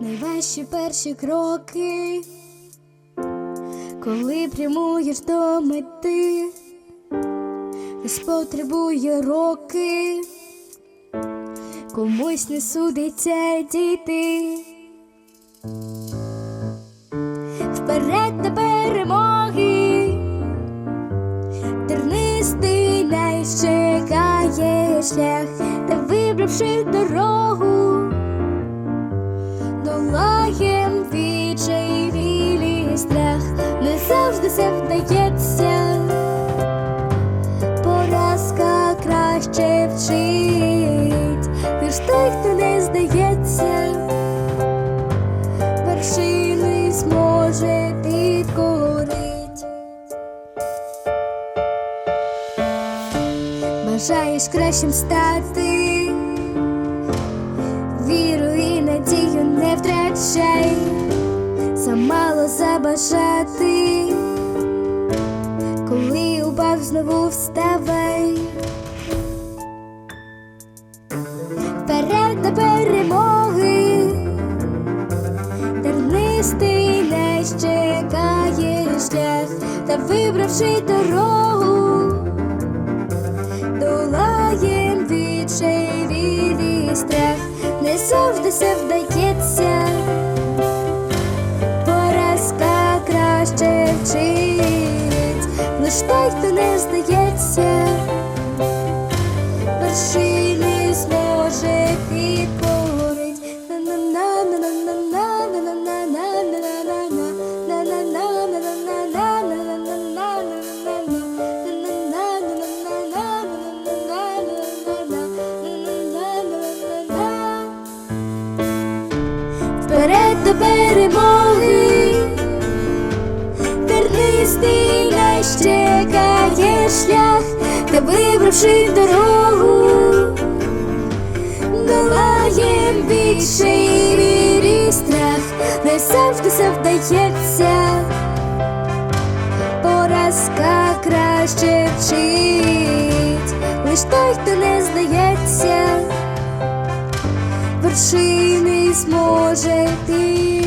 найважчі перші кроки, коли прямуєш до мети, хтось потребує роки, комусь не судиться діти. Вперед до перемоги, тернистий нас чекає шлях, та вибравши дорогу, лиш той, хто не здається вершини зможе підкорить. Бажаєш кращим стати, віру і надію не втрачай, замало забажати, коли упав знову вставай. Та вибравши дорогу, долаєм відчай вілі страх, не завжди все вдається, поразка краще вчить, лиш той, хто не здається, вершини до перемоги, тернистий нас чекає шлях, та вибравши дорогу, долаєм більший вірі страх, не завжди все вдається, поразка краще вчить, лиш той, хто не здається, вершини зможе підкорити.